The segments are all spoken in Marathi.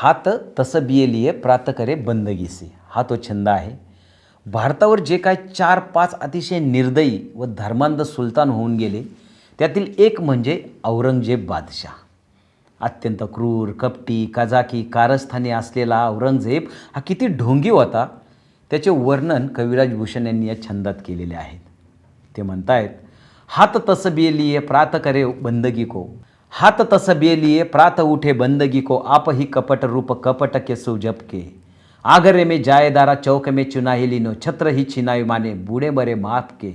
हात तसं बियलिये प्रात करे बंदगीसे. हा तो छंद आहे. भारतावर जे काय चार पाच अतिशय निर्दयी व धर्मांध सुलतान होऊन गेले त्यातील एक म्हणजे औरंगजेब बादशाह. अत्यंत क्रूर कपटी काजाकी कारस्थानी असलेला औरंगजेब हा किती ढोंगी होता त्याचे वर्णन कविराज भूषण यांनी या छंदात केलेले आहेत. ते म्हणतायत हात तस बेलिये प्रात करे बंदगी को हात तस बेलिए प्रात उठे बंदगी को आप ही कपट रूप कपट के सुजप के। आगरे में जायदारा चौक में चुनाही लिनो छत्र ही छिनाई माने बूढ़े बरे माप के।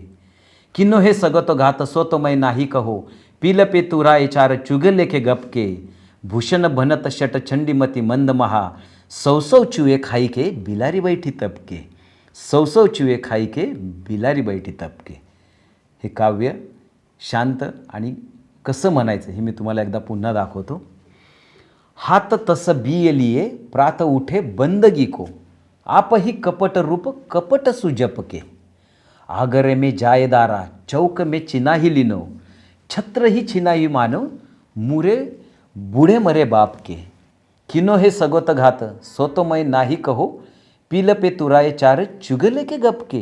किन्नो हे सगत घात सो तो मैं नाही कहो पील पे तुरा चार चुगले के गप के। भूषण भनत शट छंडीमती मंद महा सौसौ चुए खाई के बिलारी बैठी तपके सौसौ चुए खाई के बिलारी बैठी तपके हे काव्य शांत आणि कसं म्हणायचं हे मी तुम्हाला एकदा पुन्हा दाखवतो. हात तसं बियलिये प्रात उठे बंदगी को. आप ही कपट रूप कपट सुजपके आगरे में जायदारा चौक में चिनाही लिनो. छत्र ही छिनाही मानव मुरे बुढे मरे बाप के. किनो हे सगोत घात सोतोमय नाही कहो पिल पे तुराय चार चुगले के गपके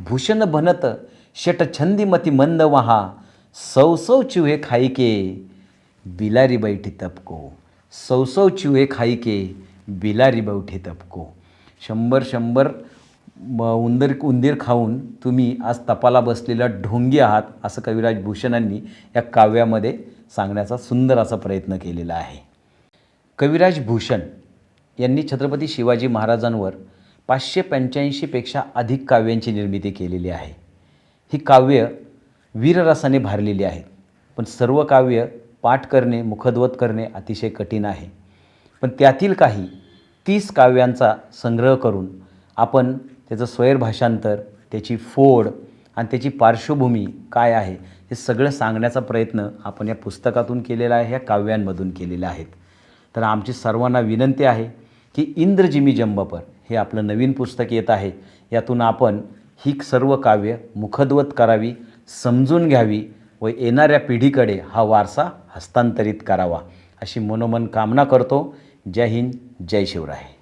भूषण भनत शट छंदीमती मंद वहा सौ सौ चुहे खाई के बिलारी बैठी तपको सौ सौ चुहे खाई के बिलारी बैठी तपको शंभर शंभर म उंदर उंदीर खाऊन तुम्ही आज तपाला बसलेला ढोंगी आहात असं कविराज भूषणांनी या काव्यामध्ये सांगण्याचा सुंदर असा प्रयत्न केलेला आहे. कविराज भूषण यांनी छत्रपती शिवाजी महाराजांवर पाचशे पंच्याऐंशीपेक्षा अधिक काव्यांची निर्मिती केलेली आहे. ही काव्य वीररसाने भारलेली आहेत पण सर्व काव्य पाठ करणे मुखद्वत करणे अतिशय कठीण आहे. पण त्यातील काही तीस काव्यांचा संग्रह करून आपण त्याचं स्वैरभाषांतर त्याची फोड आणि त्याची पार्श्वभूमी काय आहे हे सगळं सांगण्याचा प्रयत्न आपण या पुस्तकातून केलेला आहे ह्या काव्यांमधून केलेला आहेत. तर आमची सर्वांना विनंती आहे की इंद्रजिमी जंबपर हे आपलं नवीन पुस्तक येत आहे. यातून आपण ही सर्व काव्य मुखद्वत करावी समजून घ्यावी व येणाऱ्या पिढीकडे हा वारसा हस्तांतरित करावा. अशी मनोमन कामना करतो. जय हिंद जय शिवराय.